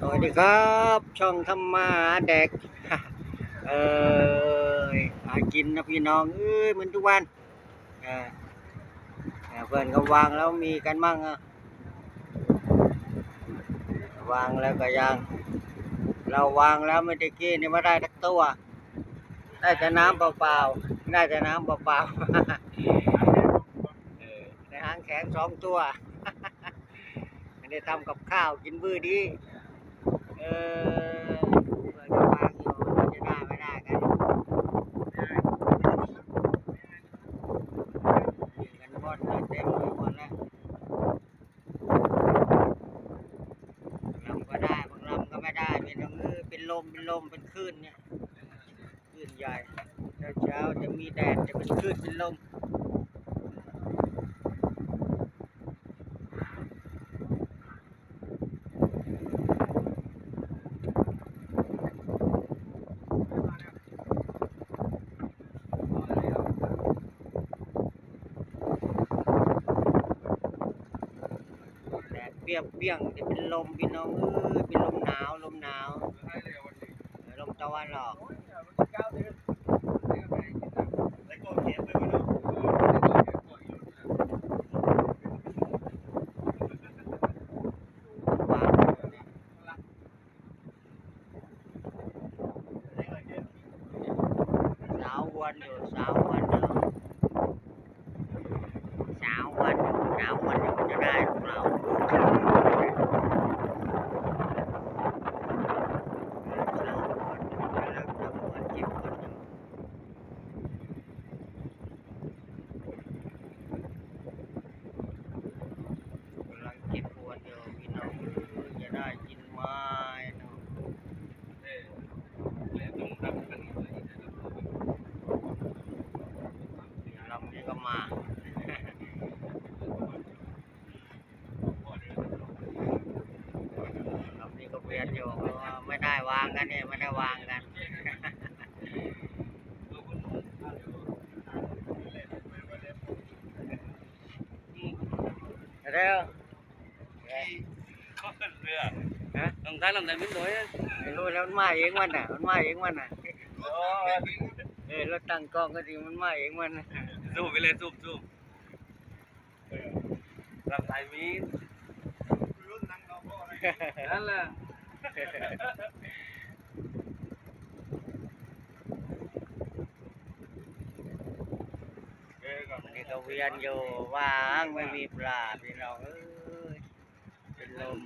สวัสดีครับ ช่องธรรมาเด็กเอ้ยหากินนะพี่น้องเอ้ยเหมือนทุกวันเออเออเพื่อนก็วางแล้วมีกันมั่งอะวางแล้วก็ยัง เราวางแล้วไม่ได้กินนี่ไม่ได้ทักตัว ได้แต่น้ำเปล่าๆได้แต่น้ำเปล่าๆในหางแข็งสองตัวไม่ได้ทำกับข้าวกินบื้อดี ออเปิดกระปังอยู่มันจะได้ไม่ได้กันยิงกันบอลเลยเต็มไปหมดแล้วลำก็ได้บางลำก็ไม่ได้เป็นน้องเอ้ยเป็นลมเป็นลมเป็นคลื่นเนี่ยคลื่นใหญ่เช้าจะมีแดดจะเป็นคลื่นเป็นลม เปียงเปียงจะเป็นลมพี่น้องเอ้ยเป็นลมหนาวลมหนาวลมตะวันออกสาววันอยู่สาววันอยู่สาววันอยู่สาววันอยู่จะได้หรือเปล่ากำลังเก็บปวดอยู่พี่น้องจะได้กินไหม้เนาะลำนี้ก็มา รอบนี้ก็เวียนอยู่เพราะว่าไม่ได้วางกันเนี่ยไม่ได้วางกันเร็วฮะ Đồng Thái làm tại miếng đối á. ไม่รู้แล้วมันมาเองมันน่ะ มันมาเองมันน่ะเออรถตั้งกล้องก็จริงมันมาเองมันน่ะ Zoom cái lên zoom zoom. Làm tại miếng. Đó là นี่ มันมีก็เวียนอยู่ว่างไม่มีปลาพี่น้องเอ้ยเป็นลม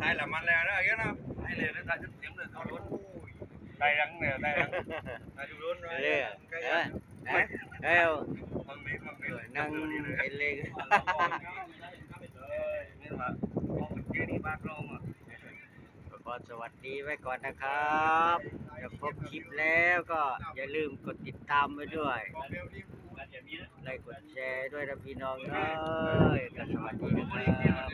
ได้ละมันแล้วนะเยอะนะ Hai liền lên tại chút tiếng rồi thôi luôn. Đây đắng nè, đây đắng. มาดูรุ่นเลยเรื่อยเอ้ยเอ้ยเอ้ยมันมีมันมีนั่งเห็นเลย Nhưng mà con mình chơi đi ba lon mà. ก็สวัสดีไว้ก่อนนะครับเดี๋ยวครบคลิปแล้วก็อย่าลืมกดติดตามไว้ด้วยไลค์กดแชร์ด้วยนะพี่น้องเอ้ยก็สวัสดีนะครับ